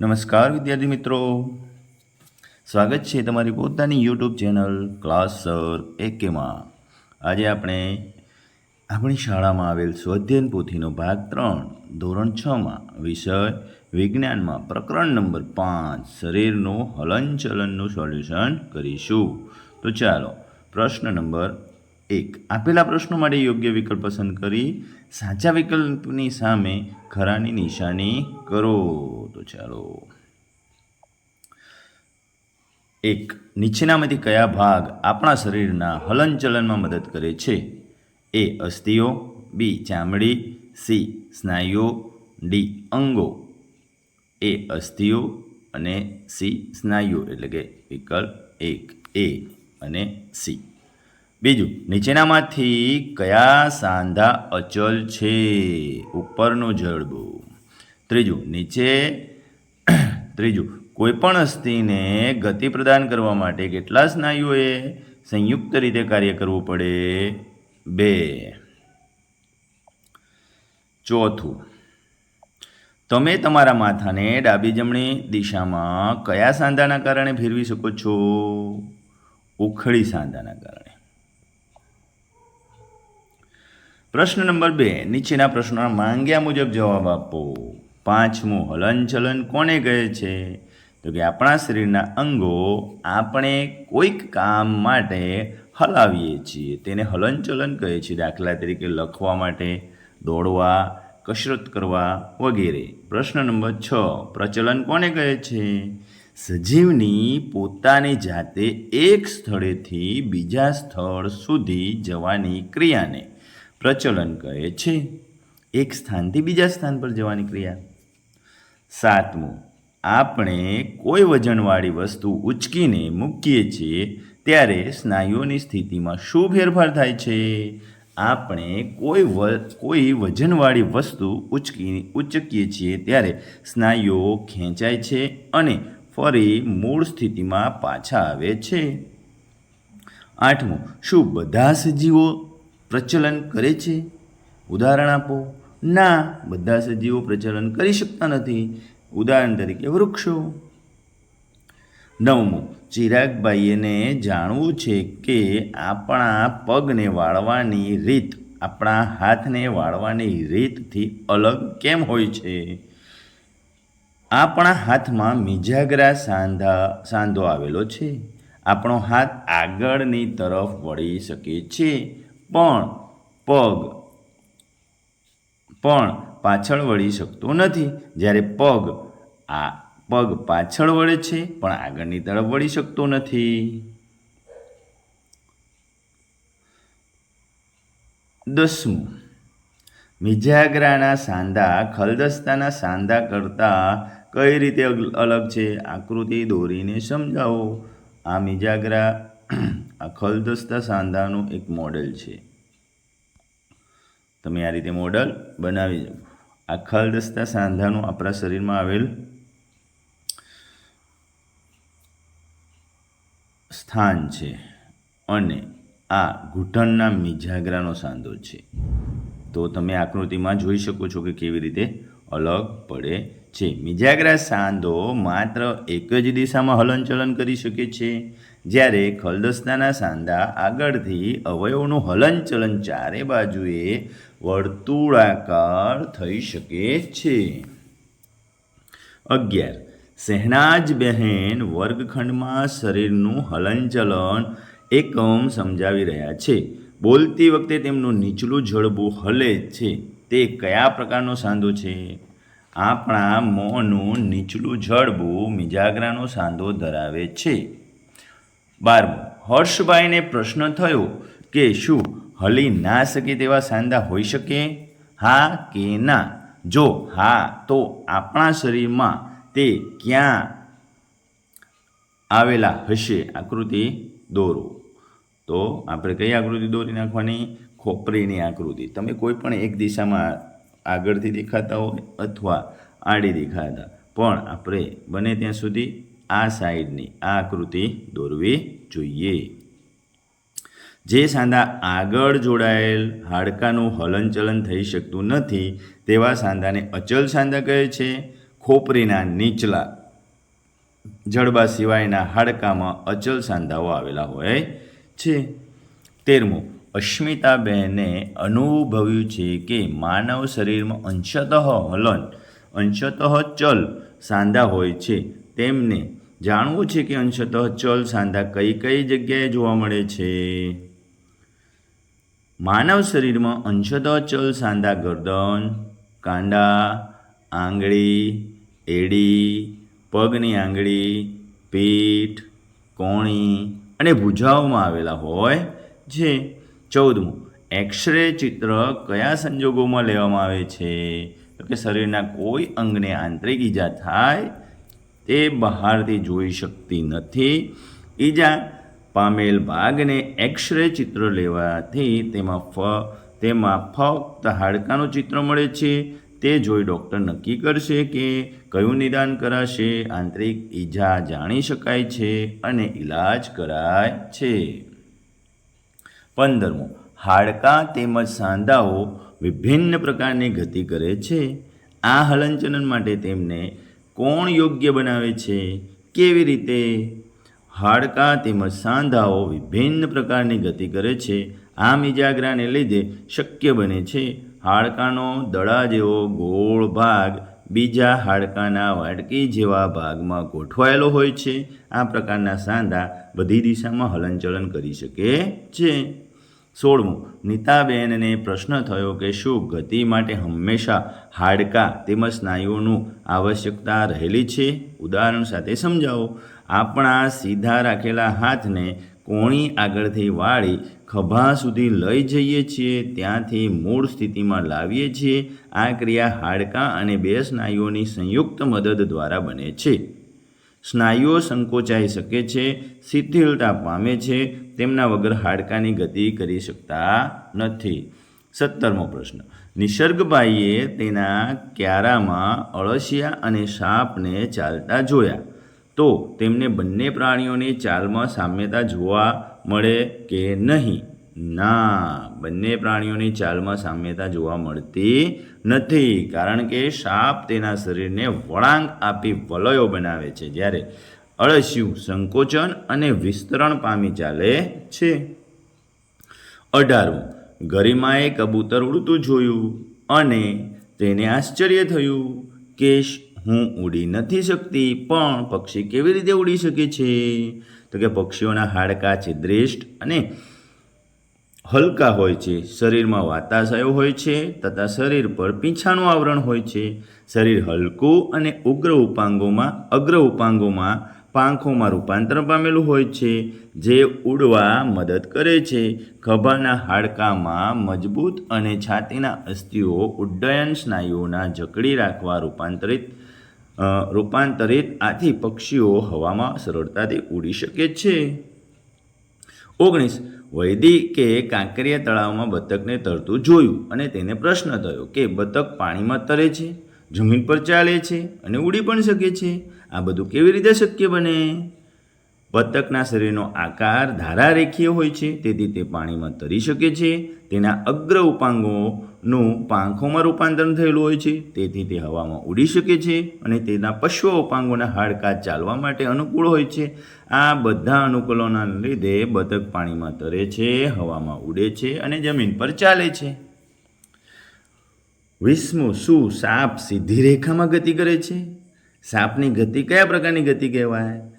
નમસ્કાર વિદ્યાર્થી મિત્રો. સ્વાગત છે તમારી પોતાની યુટ્યુબ ચેનલ ક્લાસ સર એકેમાં. આજે આપણે આપણી શાળામાં આવેલ સ્વાધ્યાયન પોથીનો ભાગ ત્રણ, ધોરણ છમાં, વિષય વિજ્ઞાનમાં પ્રકરણ નંબર પાંચ, શરીરનું હલનચલનનું સોલ્યુશન કરીશું. તો ચાલો, પ્રશ્ન નંબર એક આપેલા પ્રશ્નો માટે યોગ્ય વિકલ્પ પસંદ કરી, સાચા વિકલ્પની સામે ખરાની નિશાની કરો. તો ચાલો. એક, નીચેનામાંથી કયા ભાગ આપણા શરીરના હલનચલનમાં મદદ કરે છે? એ, અસ્થિઓ બી ચામડી સી સ્નાયુઓ ડી અંગો. એ, અસ્થિઓ અને સી સ્નાયુઓ. એટલે કે વિકલ્પ એક એ અને સી બીજું, નીચેનામાંથી કયા સાંધા અચલ છે? ઉપરનું જડબું. ત્રીજું, નીચે, ત્રીજું, કોઈપણ અસ્થિને ગતિ પ્રદાન કરવા માટે કેટલા સ્નાયુઓએ સંયુક્ત રીતે કાર્ય કરવું પડે? બે. ચોથું, તમે તમારા માથાને ડાબી જમણી દિશામાં કયા સાંધાના કારણે ફેરવી શકો છો? ઉખડી સાંધાના કારણે. પ્રશ્ન નંબર બે, નીચેના પ્રશ્નોના માંગ્યા મુજબ જવાબ આપો. પાંચમું, હલનચલન કોને કહે છે? તો કે આપણા શરીરના અંગો આપણે કોઈક કામ માટે હલાવીએ છીએ. તેને હલનચલન કહે છે દાખલા તરીકે લખવા માટે, દોડવા, કસરત કરવા વગેરે. પ્રશ્ન નંબર છ, પ્રચલન કોને કહે છે? સજીવની પોતાની જાતે એક સ્થળેથી બીજા સ્થળ સુધી જવાની ક્રિયાને પ્રચલન કહે છે, એક સ્થાનથી બીજા સ્થાન પર જવાની ક્રિયા. સાતમું, આપણે કોઈ વજનવાળી વસ્તુ ઉચકીને મૂકીએ છીએ, ત્યારે સ્નાયુઓની સ્થિતિમાં શું ફેરફાર થાય છે? આપણે કોઈ વ, કોઈ વજનવાળી વસ્તુ ઉચકી ઉચકીએ છીએ, ત્યારે સ્નાયુઓ ખેંચાય છે અને ફરી મૂળ સ્થિતિમાં પાછા આવે છે. આઠમું, શું બધા સજીવો પ્રચલન કરે છે? ઉદાહરણ આપો. ના, બધા સજીવો પ્રચલન કરી શકતા નથી. ઉદાહરણ તરીકે વૃક્ષો. નવમું ચિરાગભાઈને જાણવું છે કે આપણા પગને વાળવાની રીત, આપણા હાથને વાળવાની રીતથી અલગ કેમ હોય છે? આપણા હાથમાં મિજાગરા સાંધા, સાંધો આવેલો છે. આપણો હાથ આગળની તરફ વળી શકે છે. પણ, પગ. પણ પાછળ વળી શકતો નથી. જ્યારે પગ, આ પગ પાછળ વળે છે, પણ આગળની તરફ વળી શકતો નથી. દસમું. મિજાગરાના સાંધા, ખલદસ્તાના સાંધા કરતાં કઈ રીતે અલગ છે? આકૃતિ દોરીને સમજાવો. આ મિજાગરા આ ખલદસ્તા સાંધાનું એક મોડેલ છે. તમે આ રીતે મોડલ બનાવી આ ખલદસ્તા સાંધાનું આપણા શરીરમાં આવેલ સ્થાન છે અને આ ઘૂંટણના મિજાગરાનો સાંધો છે. તો તમે આકૃતિમાં જોઈ શકો છો કે કેવી રીતે અલગ પડે છે. મિજાગરા સાંધો માત્ર એક જ દિશામાં હલનચલન કરી શકે છે. જ્યારે ખલદસ્તાના સાંધા આગળથી અવયવનું હલનચલન ચારે બાજુએ વર્તુળાકાર થઈ શકે છે. અગિયાર. શહેનાજ બહેન વર્ગખંડમાં શરીરનું હલનચલન એકમ સમજાવી રહ્યા છે. બોલતી વખતે તેમનું નીચલું જડબું હલે છે. તે કયા પ્રકારનો સાંધો છે? આપણા મોંનું નીચલું જડબું મિજાગરાનો સાંધો ધરાવે છે. બારમું હર્ષભાઈને પ્રશ્ન થયો કે શું હલી ના શકે તેવા સાંધા હોઈ શકે? હા કે ના? જો હા, તો આપણા શરીરમાં તે ક્યાં આવેલા હશે? આકૃતિ દોરો. તો આપણે કઈ આકૃતિ દોરી નાખવાની? ખોપરીની આકૃતિ. તમે કોઈ પણ એક દિશામાં આગળથી દેખાતા હોય અથવા આડી દેખાતા. પણ આપણે બને ત્યાં સુધી આ સાઈડની આ આકૃતિ દોરવી જોઈએ. જે સાંધા આગળ જોડાયેલ હાડકાનું હલનચલન થઈ શકતું નથી, તેવા સાંધાને અચલ સાંધા કહે છે. ખોપરીના નીચલા જડબા સિવાયના હાડકામાં અચલ સાંધાઓ આવેલા હોય છે. તેરમું અસ્મિતાબેને અનુભવ્યું છે કે માનવ શરીરમાં અંશતઃ હલન, અંશતઃ ચલ સાંધા હોય છે. તેમને જાણવું છે કે અંશતઃ ચલ સાંધા કઈ કઈ જગ્યાએ જોવા મળે છે? માનવ શરીરમાં અંશતઃ ચલ સાંધા ગરદન, કાંડા, આંગળી, એડી, પગની આંગળી, પીઠ, કોણી અને ભૂજાઓમાં આવેલા હોય છે. ચૌદમું, એક્સરે ચિત્ર કયા સંજોગોમાં લેવામાં આવે છે? તો કે શરીરના કોઈ અંગને આંતરિક ઈજા થાય તે બહારથી જોઈ શકતી નથી. ઈજા પામેલ ભાગને એક્સરે ચિત્ર લેવાથી તેમાં ફ, તેમાં ફક્ત હાડકાનું ચિત્ર મળે છે. તે જોઈ ડૉક્ટર નક્કી કરશે કે કયું નિદાન કરાશે, આંતરિક ઈજા જાણી શકાય છે અને ઈલાજ કરાય છે. પંદરમું, હાડકાં તેમજ સાંધાઓ વિભિન્ન પ્રકારની ગતિ કરે છે. આ હલનચલન માટે તેમને કોણ યોગ્ય બનાવે છે? કેવી રીતે? હાડકાં તેમજ સાંધાઓ વિભિન્ન પ્રકારની ગતિ કરે છે. આમ ઇજાગ્રાને લીધે શક્ય બને છે. હાડકાનો દડા જેવો ગોળ ભાગ બીજા હાડકાના વાડકી જેવા ભાગમાં ગોઠવાયેલો હોય છે. આ પ્રકારના સાંધા બધી દિશામાં હલનચલન કરી શકે છે. સોળમું, નીતાબેનને પ્રશ્ન થયો કે શું ગતિ માટે હંમેશા હાડકાં તેમજ સ્નાયુઓનું આવશ્યકતા રહેલી છે? ઉદાહરણ સાથે સમજાવો. આપણા સીધા રાખેલા હાથને કોણી આગળથી વાળી ખભા સુધી લઈ જઈએ છીએ, ત્યાંથી મૂળ સ્થિતિમાં લાવીએ છીએ. આ ક્રિયા હાડકાં અને બે સ્નાયુઓની સંયુક્ત મદદ દ્વારા બને છે. સ્નાયુઓ સંકોચાઈ શકે છે, શિથિલતા પામે છે, તેમના વગર હાડકાની ગતિ કરી શકતા નથી. સત્તરમો પ્રશ્ન. નિસર્ગભાઈએ તેના ક્યારામાં અળસિયા અને સાપને ચાલતા જોયા. તો તેમને બંને પ્રાણીઓની ચાલમાં સામ્યતા જોવા મળે કે નહીં? ના, બંને પ્રાણીઓની ચાલમાં સામ્યતા જોવા મળતી નથી, કારણ કે સાપ તેના શરીરને વળાંક આપી વલયો બનાવે છે, જ્યારે અળસિયું સંકોચન અને વિસ્તરણ પામી ચાલે છે. અઢારમું ગરિમાએ કબૂતર ઉડતું જોયું અને તેને આશ્ચર્ય થયું કે હું ઉડી નથી શકતી, પણ પક્ષી કેવી રીતે ઉડી શકે છે? તો કે પક્ષીઓના હાડકાં છિદ્રિષ્ટ અને હલકા હોય છે, શરીરમાં વાતાશયો હોય છે તથા શરીર પર પીંછાનું આવરણ હોય છે. શરીર હલકું અને ઉગ્ર ઉપાંગોમાં, અગ્ર ઉપાંગોમાં, પાંખોમાં રૂપાંતર પામેલું હોય છે, જે ઉડવા મદદ કરે છે. ખભાના હાડકામાં મજબૂત અને છાતીના અસ્થિઓ ઉડ્ડયન સ્નાયુઓના જકડી રાખવા રૂપાંતરિત રૂપાંતરિત આથી પક્ષીઓ હવામાં સરળતાથી ઉડી શકે છે. ઓગણીસ વૈદિકે કાંકરિયા તળાવમાં બતકને તરતું જોયું અને તેને પ્રશ્ન થયો કે બતક પાણીમાં તરે છે, જમીન પર ચાલે છે અને ઉડી પણ શકે છે? આ બધું કેવી રીતે શક્ય બને? બતકના શરીરનો આકાર ધારારેખીય હોય છે, તેથી તે પાણીમાં તરી શકે છે. તેના અગ્ર ઉપાંગોનું પાંખોમાં રૂપાંતરણ થયેલું હોય છે, તેથી તે હવામાં ઉડી શકે છે અને તેના પશ્વ ઉપાંગોના હાડકાં ચાલવા માટે અનુકૂળ હોય છે. આ બધા અનુકૂલોના લીધે બતક પાણીમાં તરે છે, હવામાં ઉડે છે અને જમીન પર ચાલે છે. વિષ્ણુ શું સાપ સીધી રેખામાં ગતિ કરે છે? સાપની ગતિ કયા પ્રકારની ગતિ કહેવાય?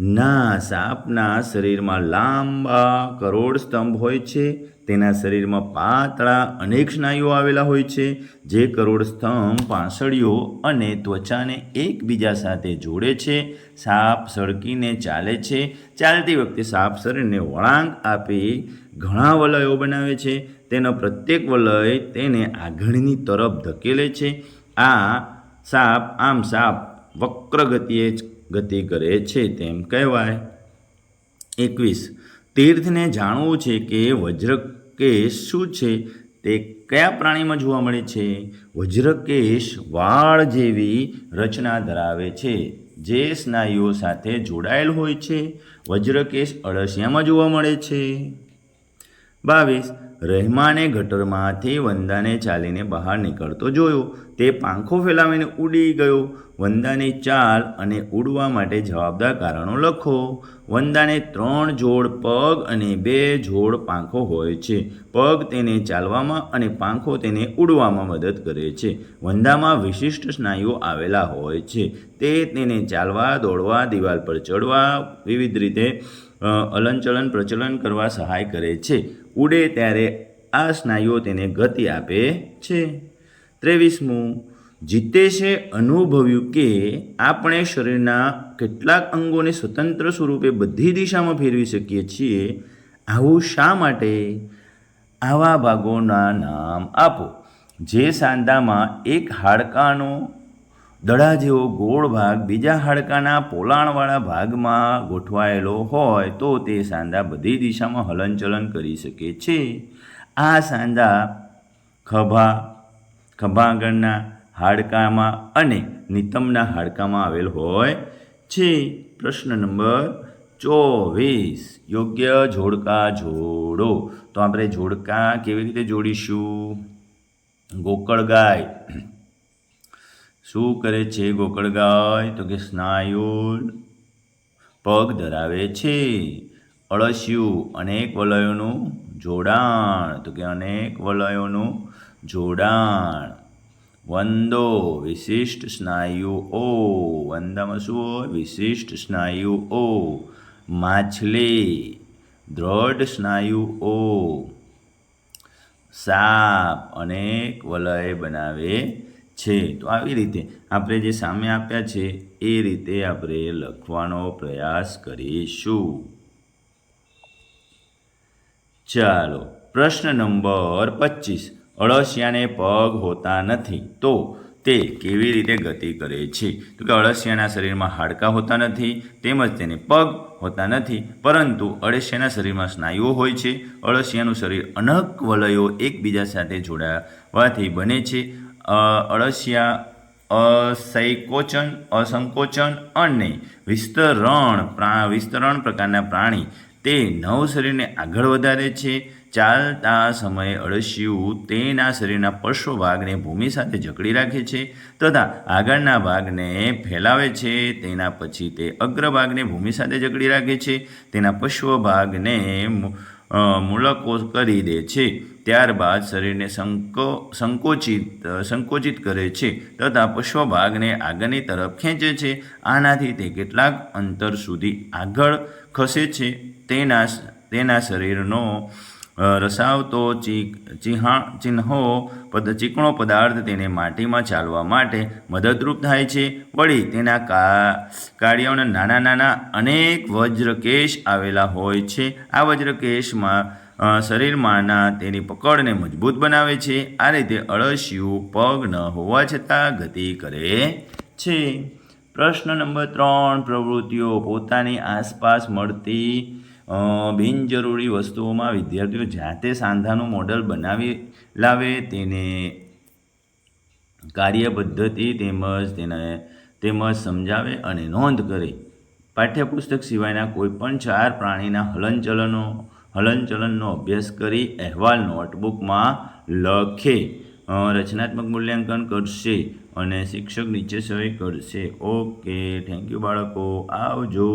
ના, સાપના શરીરમાં લાંબા કરોડ સ્તંભ હોય છે. તેના શરીરમાં પાતળા અનેક સ્નાયુઓ આવેલા હોય છે. જે કરોડ સ્તંભ, પાંસળીઓ અને ત્વચાને એકબીજા સાથે જોડે છે. સાપ સળકીને ચાલે છે. ચાલતી વખતે સાપ શરીરને વળાંક આપી ઘણા વલયો બનાવે છે. તેનો પ્રત્યેક વલય તેને આગળની તરફ ધકેલે છે. આ સાપ, આમ સાપ વક્ર ગતિએ ગતિ કરે છે તેમ કહેવાય. એકવીસ. તીર્થને જાણવું છે કે વજ્રકેશ શું છે? તે કયા પ્રાણીમાં જોવા મળે છે? વજ્રકેશ વાળ જેવી રચના ધરાવે છે, જે સ્નાયુઓ સાથે જોડાયેલ હોય છે. વજ્રકેશ અળસિયામાં જોવા મળે છે. બાવીસ. રહેમાને ગટરમાંથી વંદાને ચાલીને બહાર નીકળતો જોયો. તે પાંખો ફેલાવીને ઉડી ગયો. વંદાની ચાલ અને ઉડવા માટે જવાબદાર કારણો લખો. વંદાને ત્રણ જોડ પગ અને બે જોડ પાંખો હોય છે. પગ તેને ચાલવામાં અને પાંખો તેને ઉડવામાં મદદ કરે છે. વંદામાં વિશિષ્ટ સ્નાયુઓ આવેલા હોય છે. તે તેને ચાલવા, દોડવા, દિવાલ પર ચડવા, વિવિધ રીતે હલનચલન પ્રચલન કરવા સહાય કરે છે. ઉડે ત્યારે આ સ્નાયુઓ તેને ગતિ આપે છે. ત્રેવીસમું જીતેશે અનુભવ્યું કે આપણે શરીરના કેટલાક અંગોને સ્વતંત્ર સ્વરૂપે બધી દિશામાં ફેરવી શકીએ છીએ. આવું શા માટે? આવા ભાગોના નામ આપો. જે સાંધામાં એક હાડકાનો દડા જેવો ગોળ ભાગ બીજા હાડકાના પોલાણવાળા ભાગમાં ગોઠવાયેલો હોય તો તે સાંધા બધી દિશામાં હલનચલન કરી શકે છે. આ સાંધા ખભા ખભાગણના હાડકામાં અને નિતંબના હાડકામાં આવેલ હોય છે. પ્રશ્ન નંબર ચોવીસ. યોગ્ય જોડકા જોડો. તો આપણે જોડકા કેવી રીતે જોડીશું? ગોકળ ગાય. શું કરે છે ગોકળ ગાય તો કે સ્નાયુ પગ ધરાવે છે. અળસિયું અનેક વલયોનું જોડાણ. તો કે અનેક વલયોનું જોડાણ. વંદો વિશિષ્ટ સ્નાયુઓ. વંદામાં શું હોય? વિશિષ્ટ સ્નાયુઓ. માછલી. દ્રઢ સ્નાયુઓ. સાપ અનેક વલય બનાવે છે. તો આવી રીતે આપણે જે સામે આપ્યા છે, એ રીતે આપણે લખવાનો પ્રયાસ કરીશું. ચાલો, પ્રશ્ન નંબર પચીસ. અળસિયાને પગ હોતા નથી, તો તે કેવી રીતે ગતિ કરે છે? તો કે અળસિયાના શરીરમાં હાડકાં હોતા નથી, તેમજ તેને પગ હોતા નથી, પરંતુ અળસિયાના શરીરમાં સ્નાયુઓ હોય છે. અળસિયાનું શરીર અનેક વલયો એકબીજા સાથે જોડાવાથી બને છે. અળસિયા અસંકોચન અસંકોચન અને વિસ્તરણ વિસ્તરણ પ્રકારના પ્રાણી તે નવ શરીરને આગળ વધારે છે. ચાલતા સમયે અળસિયું તેના શરીરના પશ્વ ભાગને ભૂમિ સાથે જકડી રાખે છે તથા આગળના ભાગને ફેલાવે છે. તેના પછી તે અગ્રભાગને ભૂમિ સાથે જકડી રાખે છે. તેના પશ્વ ભાગને મુલકો કરી દે છે. ત્યારબાદ શરીરને સંકો, સંકોચિત સંકોચિત કરે છે તથા પશ્વભાગને આગળની તરફ ખેંચે છે. આનાથી તે કેટલાક અંતર સુધી આગળ ખસે છે. તેના તેના શરીરનો રસાવતો ચિહા ચિહ્નો પદ, ચીકણો પદાર્થ તેને માટીમાં ચાલવા માટે મદદરૂપ થાય છે. વળી તેના કા કાળિયાઓના નાના નાના અનેક વજ્રકેશ આવેલા હોય છે. આ વજ્રકેશમાં શરીરમાંના તેની પકડને મજબૂત બનાવે છે. આ રીતે અળસિયું પગ ન હોવા છતાં ગતિ કરે છે. પ્રશ્ન નંબર ત્રણ, પ્રવૃત્તિઓ પોતાની આસપાસ મળતી બિનજરૂરી વસ્તુઓમાં વિદ્યાર્થીઓ જાતે સાંધાનું મોડલ બનાવી લાવે, તેને કાર્ય પદ્ધતિ તેમજ તેને તેમજ સમજાવે અને નોંધ કરે. પાઠ્યપુસ્તક સિવાયના કોઈપણ ચાર પ્રાણીના હલનચલનો, હલનચલનનો અભ્યાસ કરી અહેવાલ નોટબુકમાં લખે રચનાત્મક મૂલ્યાંકન કરશે અને શિક્ષક નીચે સહી કરશે. ઓકે, થેન્ક યુ બાળકો. આવજો.